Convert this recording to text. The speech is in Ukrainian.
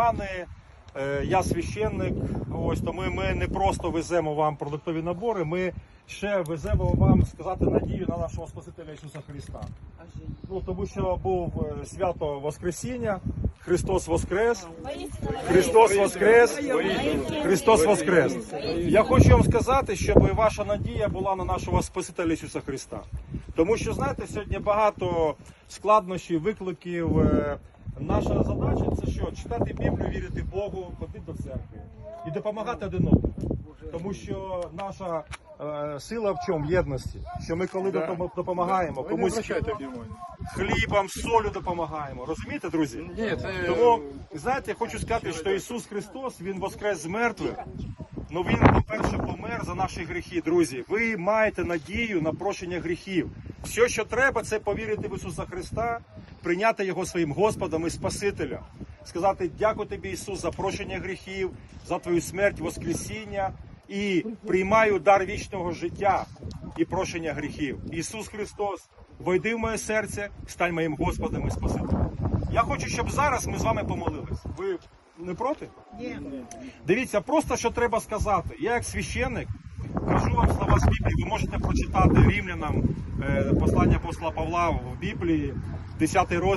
Івани. Е, Я священник. Ось тому ми не просто веземо вам продуктові набори. Ми ще веземо вам сказати надію на нашого Спасителя Ісуса Христа. Ну тому що був е, свято Воскресіння. Христос Воскрес! Христос Воскрес! Христос Воскрес! Я хочу вам сказати, щоб ваша надія була на нашого Спасителя Ісуса Христа. Тому що, знаєте, сьогодні багато складнощів, викликів. Наша задача це що? Читати Біблію, вірити Богу, ходити до церкви і допомагати один одному. Тому що наша е, сила в чому? В єдності. Що ми коли допом- допомагаємо, комусь хлібом, солю допомагаємо. Розумієте, друзі? Ні, це... Тому, знаєте, я хочу сказати, що Ісус Христос, Він воскрес з мертвих. Ну він, по-перше, помер за наші гріхи, друзі. Ви маєте надію на прощення гріхів. Все, що треба, це повірити в Ісуса Христа, прийняти Його своїм Господом і Спасителем. Сказати дякую тобі, Ісус, за прощення гріхів, за твою смерть, Воскресіння і приймаю дар вічного життя і прощення гріхів. Ісус Христос, войди в моє серце, стань моїм Господом і Спасителем. Я хочу, щоб зараз ми з вами помолились. Ви не проти? Ні. Дивіться, просто що треба сказати. Я як священник кажу вам слова з Біблії. Ви можете прочитати рівнянам е, послання апостола Павла в Біблії, 10 розділ.